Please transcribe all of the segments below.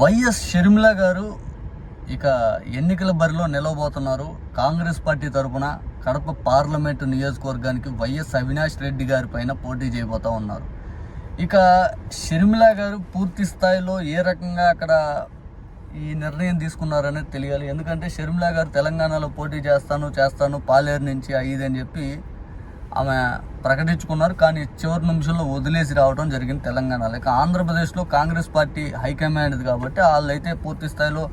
YS Sharmila గారు ఇక ఎన్నికల బరిలో నిలవబోతున్నారు. కాంగ్రెస్ పార్టీ తరఫున కడప పార్లమెంటు నియోజకవర్గానికి వైఎస్ అవినాష్ రెడ్డి గారి పైన పోటీ చేయబోతా ఉన్నారు. ఇక షర్మిల గారు పూర్తి స్థాయిలో ఏ రకంగా అక్కడ ఈ నిర్ణయం తీసుకున్నారనేది తెలియాలి. ఎందుకంటే షర్మిల గారు తెలంగాణలో పోటీ చేస్తాను చేస్తాను పాలేరు నుంచి అయ్యిదని అని చెప్పి ఆమె ప్రకటించుకున్నారు. కానీ చివరి నిమిషంలో వదిలేసి రావడం జరిగింది తెలంగాణలో. ఇక ఆంధ్రప్రదేశ్లో కాంగ్రెస్ పార్టీ హైకమాండ్ కాబట్టి వాళ్ళైతే పూర్తి స్థాయిలో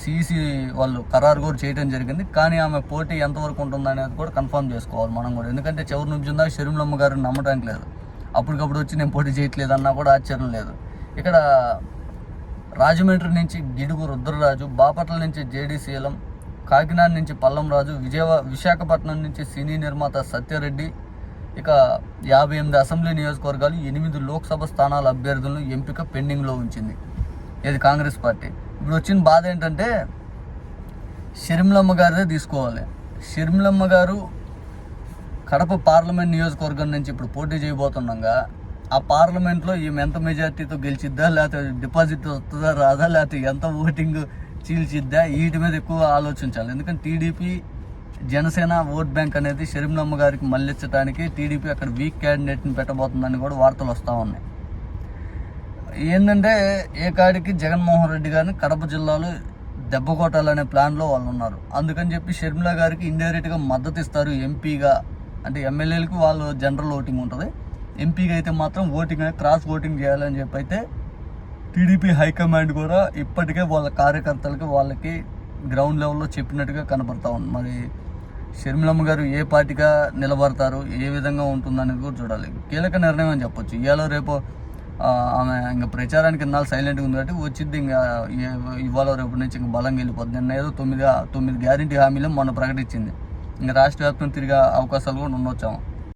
సీసీ వాళ్ళు ఖరారు కూడా చేయడం జరిగింది. కానీ ఆమె పోటీ ఎంతవరకు ఉంటుంది అనేది కూడా కన్ఫర్మ్ చేసుకోవాలి మనం కూడా. ఎందుకంటే చివరి నుంచి దాకా షర్మిలమ్మ గారిని నమ్మడానికి లేదు. అప్పటికప్పుడు వచ్చి నేను పోటీ చేయట్లేదు అన్నా కూడా ఆశ్చర్యం లేదు. ఇక్కడ రాజమండ్రి నుంచి గిడుగు రుద్రరాజు బాపట్ల నుంచి జేడీ శీలం కాకినాడ నుంచి పల్లం రాజు విజయవాడ విశాఖపట్నం నుంచి సినీ నిర్మాత సత్యరెడ్డి ఇక యాభై ఎనిమిది అసెంబ్లీ నియోజకవర్గాలు ఎనిమిది లోక్సభ స్థానాల అభ్యర్థులను ఎంపిక పెండింగ్లో ఉంచింది. ఇది కాంగ్రెస్ పార్టీ. ఇప్పుడు వచ్చిన బాధ ఏంటంటే షర్మిలమ్మ గారిదే తీసుకోవాలి. షర్మిలమ్మ గారు కడప పార్లమెంట్ నియోజకవర్గం నుంచి ఇప్పుడు పోటీ చేయబోతుండగా ఆ పార్లమెంట్లో ఈమె ఎంత మెజార్టీతో గెలిచిద్దా లేకపోతే డిపాజిట్ వస్తుందా రాదా లేకపోతే ఎంత ఓటింగ్ చీల్చిద్దా వీటి మీద ఎక్కువ ఆలోచించాలి. ఎందుకంటే టీడీపీ జనసేన ఓట్ బ్యాంక్ అనేది షరీంనమ్మ గారికి మళ్ళించడానికి టీడీపీ అక్కడ వీక్ క్యాండిడేట్ని పెట్టబోతుందని కూడా వార్తలు వస్తూ ఉన్నాయి. ఏంటంటే ఏ కాడికి జగన్మోహన్ రెడ్డి గారిని కడప జిల్లాలో దెబ్బ కొట్టాలనే ప్లాన్లో వాళ్ళు ఉన్నారు. అందుకని చెప్పి షర్మిల గారికి ఇండైరెక్ట్గా మద్దతు ఇస్తారు ఎంపీగా. అంటే ఎమ్మెల్యేలకు వాళ్ళు జనరల్ ఓటింగ్ ఉంటుంది. ఎంపీగా అయితే మాత్రం ఓటింగ్ క్రాస్ ఓటింగ్ చేయాలని చెప్పి అయితే టీడీపీ హైకమాండ్ కూడా ఇప్పటికే వాళ్ళ కార్యకర్తలకి వాళ్ళకి గ్రౌండ్ లెవెల్లో చెప్పినట్టుగా కనబడతా ఉంది. మరి షర్మిలమ్మ గారు ఏ పార్టీగా నిలబడతారు ఏ విధంగా ఉంటుందనేది కూడా చూడాలి. కీలక నిర్ణయం అని చెప్పొచ్చు. ఇవాళ రేపు ఆమె ఇంకా ప్రచారానికి ఇన్నాళ్ళు సైలెంట్గా ఉంది కాబట్టి వచ్చింది ఇంకా ఇవాళ రేపు నుంచి ఇంకా బలంగా వెళ్ళిపోద్ది. నిన్న ఏదో తొమ్మిది తొమ్మిది గ్యారంటీ హామీలు మొన్న ప్రకటించింది. ఇంకా రాష్ట్ర వ్యాప్తం తిరిగే అవకాశాలు కూడా ఉండొచ్చాము.